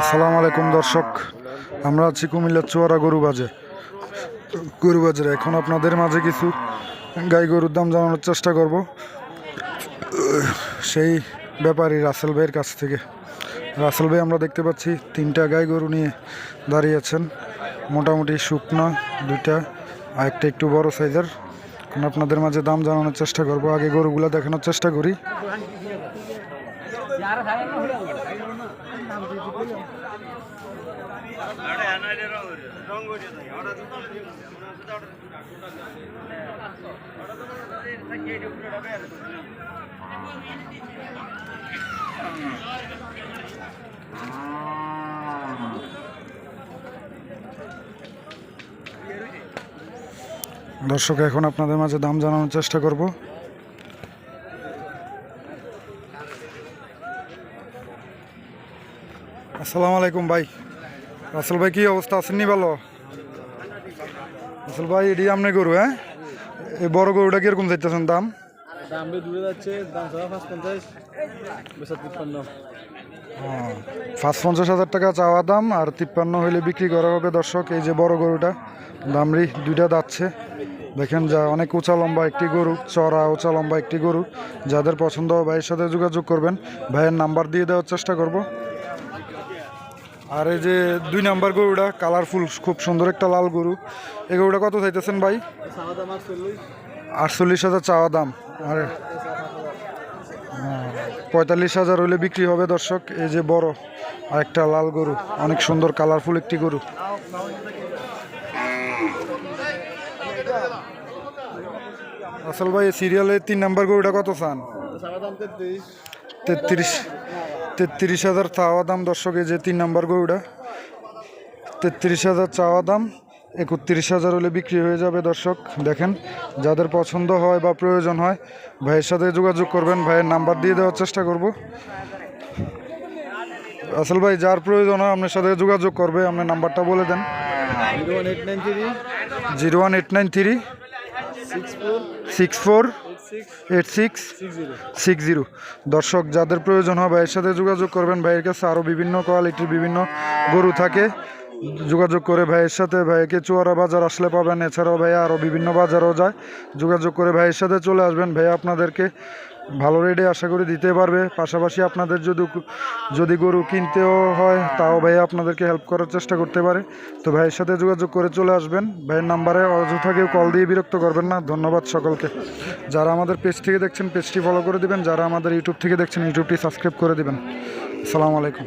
আসসালামু আলাইকুম, দর্শক। আমরা আছি কুমিল্লার চুয়ারা গরু বাজে গরু বাজারে এখন আপনাদের মাঝে কিছু গাই গরুর দাম জানানোর চেষ্টা করব। সেই ব্যাপারী রাসেল ভাইয়ের কাছ থেকে। রাসেল ভাই, আমরা দেখতে পাচ্ছি তিনটা গাই গরু নিয়ে দাঁড়িয়ে আছেন। মোটামুটি শুকনা দুইটা, আর একটা একটু বড় সাইজের। এখন আপনাদের মাঝে দাম জানানোর চেষ্টা করব। আগে গরুগুলো দেখানোর চেষ্টা করি। দর্শক এখন আপনাদের মাঝে দাম জানানোর চেষ্টা করব। আসসালামু আলাইকুম ভাই। রাসেল ভাই কি অবস্থা? আছেন নি ভালো? রাসেল ভাই এটি আপনি গরু হ্যাঁ? এই বড় গরুটা কীরকম চাইতেছেন দাম? দাম দূরে যাচ্ছে দাম সব পাঁচ পঞ্চাশ তিপ্পান্ন। হ্যাঁ, পাঁচ পঞ্চাশ হাজার টাকা চাওয়া দাম আর তিপ্পান্ন হইলে বিক্রি করা হবে দর্শক এই যে বড় গরুটা দামরি দুইটা দাচ্ছে দেখেন যা, অনেক উঁচা লম্বা একটি গরু চড়া উঁচা লম্বা একটি গরু। যাদের পছন্দ হবে ভাইয়ের সাথে যোগাযোগ করবেন। ভাইয়ের নাম্বার দিয়ে দেওয়ার চেষ্টা করব। আর এই যে দুই নাম্বার গরুটা, কালারফুল, খুব সুন্দর একটা লাল গরু। এই গরুটা কত চাইতেছেন ভাই? আটচল্লিশ হাজার চাওয়া দাম। আর পঁয়তাল্লিশ হাজার হলে বিক্রি হবে দর্শক। এই যে বড় আর একটা লাল গরু, অনেক সুন্দর, কালারফুল একটি গরু। আসল ভাই সিরিয়ালে তিন নাম্বার গরুটা কত চান? তেত্রিশ তেত্রিশ তেত্রিশ হাজার চাওয়া দাম দর্শক এই যে তিন নাম্বার গরুটা। তেত্রিশ হাজার চাওয়া দাম একত্রিশ হাজার হলে বিক্রি হয়ে যাবে দর্শক। দেখেন যাদের পছন্দ হয় বা প্রয়োজন হয় ভাইয়ের সাথে যোগাযোগ করবেন ভাইয়ের নাম্বার দিয়ে দেওয়ার চেষ্টা করব। আসল ভাই যার প্রয়োজন হয় আপনার সাথে যোগাযোগ করবে আপনার নাম্বারটা বলে দেন। Zero one eight nine three. Zero one eight nine three. Six four eight six six six zero six zero দর্শক যাদের প্রয়োজন হয় ভাইয়ের সাথে যোগাযোগ করবেন ভাইয়ের কাছে আরও বিভিন্ন কোয়ালিটির বিভিন্ন গরু থাকে। যোগাযোগ করে ভাইয়ের সাথে ভাইকে চুয়ারা বাজার আসলে পাবেন। এছাড়াও ভাইয়া আরও বিভিন্ন বাজারও যায়। যোগাযোগ করে ভাইয়ের সাথে চলে আসবেন। ভাইয়া আপনাদেরকে ভালো রেটে আশা করি দিতে পারবে। পাশাপাশি আপনাদের যদি যদি গরু কিনতেও হয়, তাও ভাই আপনাদেরকে হেল্প করার চেষ্টা করতে পারে। তো ভাইয়ের সাথে যোগাযোগ করে চলে আসবেন। ভাইয়ের নাম্বারে অযথা কেউ কল দিয়ে বিরক্ত করবেন না। ধন্যবাদ সকলকে। যারা আমাদের পেজ থেকে দেখছেন পেজটি ফলো করে দিবেন। যারা আমাদের ইউটিউব থেকে দেখছেন ইউটিউবটি সাবস্ক্রাইব করে দিবেন। আসসালামু আলাইকুম।